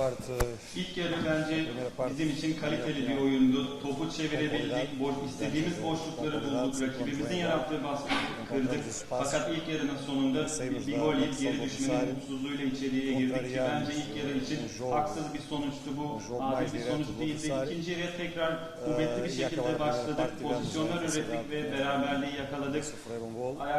parte İlk yarı bence bizim için kaliteli bir oyundu. Topu çevirebildik, boş, istediğimiz boşlukları bulduk. Rakibimizin yarattığı baskıyı kırdık. Fakat ilk yarının sonunda bir, gol yiyip geri düşmenin mutsuzluğuyla içeriye girdik ki bence ilk yarı için haksız bir sonuçtu bu. Adil bir sonuç değildi. İkinci yarıya tekrar kuvvetli bir şekilde başladık. Pozisyonlar ürettik ve beraberliği yakaladık.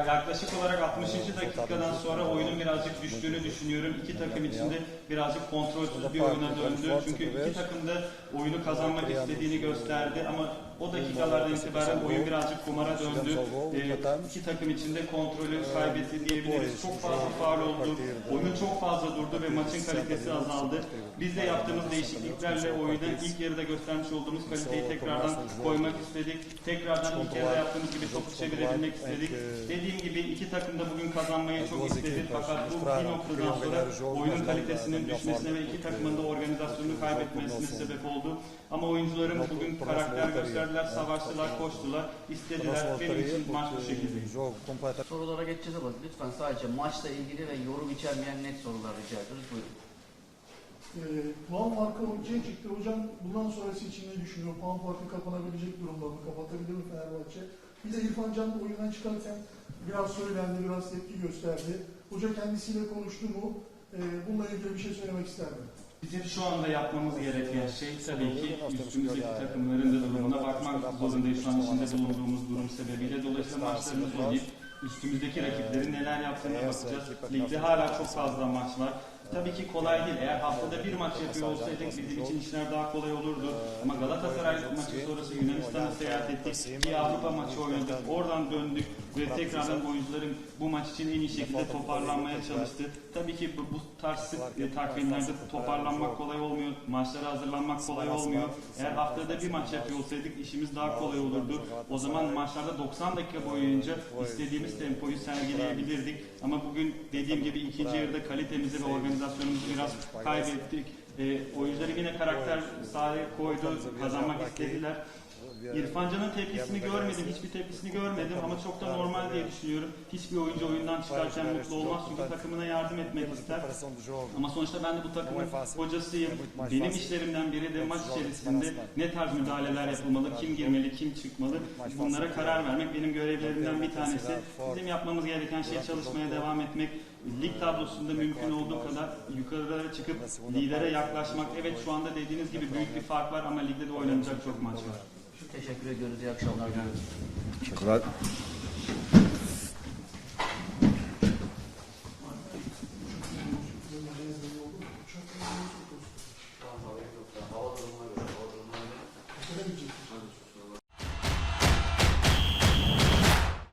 Yaklaşık olarak 60. dakikadan sonra oyunun birazcık düştüğünü düşünüyorum. İki takım içinde birazcık kontrolsüz bir oyuna döndü. Çünkü iki takım da oyunu kazanmak istediğini gösterdi ama o dakikalardan itibaren oyun birazcık kumara döndü. Ee, iki takım içinde kontrolü kaybetti diyebiliriz. Çok fazla faul oldu. Oyun çok fazla durdu ve maçın kalitesi azaldı. Biz de yaptığımız değişikliklerle oyuna ilk yarıda göstermiş olduğumuz kaliteyi tekrardan koymak istedik. Tekrardan ilk yarıda yaptığımız gibi topu çevirebilmek istedik. Dediğim gibi iki takım da bugün kazanmayı çok istedi. Fakat bu bir noktadan sonra oyunun kalitesinin düşmesine ve iki takımın da organizasyonunu kaybetmesine sebep oldu. Ama oyuncularım bugün karakter gösterdiler, savaştılar, koştular, istediler. Benim için maç bu şekilde. Completamente. Sorulara geçeceğiz ama lütfen sadece maçla ilgili ve yorum içermeyen net sorular rica ediyoruz. Buyurun. Ee, puan farkı ortaya çıktı. Hocam bundan sonrası için ne düşünüyor? Puan farkı kapanabilecek durumda mı? Kapatabilir mi Fenerbahçe? Bir de İrfan Can da oyundan çıkarken biraz söylendi, biraz tepki gösterdi. Hoca kendisiyle konuştu mu? Ee, bununla ilgili bir şey söylemek ister mi? Bizim şu anda yapmamız gereken şey tabii ki üstümüzdeki takımların da durumuna bakmak zorundayız şu an içinde bulunduğumuz durum sebebiyle. Dolayısıyla maçlarımızı oynayıp üstümüzdeki rakiplerin neler yaptığına bakacağız. Ligde hala çok fazla maç var. Tabii ki kolay değil. Eğer haftada bir maç yapıyor olsaydık bizim için işler daha kolay olurdu. Ama Galatasaray maçı sonrası Yunanistan'a seyahat ettik. Bir Avrupa maçı oynadık. Oradan döndük ve tekrardan oyuncuların bu maç için en iyi şekilde toparlanmaya çalıştı. Tabii ki bu, bu tarz sık e, takvimlerde toparlanmak kolay olmuyor. Maçlara hazırlanmak kolay olmuyor. Eğer haftada bir maç yapıyor olsaydık işimiz daha kolay olurdu. O zaman maçlarda 90 dakika boyunca istediğimiz tempoyu sergileyebilirdik. Ama bugün dediğim gibi ikinci yarıda kalitemizi ve organizasyonumuzu biraz kaybettik. E, oyuncular yine karakter sahaya koydu, kazanmak istediler. İrfan Can'ın tepkisini görmedim, hiçbir tepkisini görmedim ama çok da normal diye düşünüyorum. Hiçbir oyuncu oyundan çıkarken mutlu olmaz çünkü takımına yardım etmek ister. Ama sonuçta ben de bu takımın hocasıyım. Benim işlerimden biri de maç içerisinde ne tarz müdahaleler yapılmalı, kim girmeli, kim çıkmalı bunlara karar vermek benim görevlerimden bir tanesi. Bizim yapmamız gereken şey çalışmaya devam etmek. Lig tablosunda mümkün olduğu kadar yukarılara çıkıp lidere yaklaşmak. Evet şu anda dediğiniz gibi büyük bir fark var ama ligde de oynanacak çok maç var. Teşekkür ediyoruz. İyi akşamlar. Teşekkürler.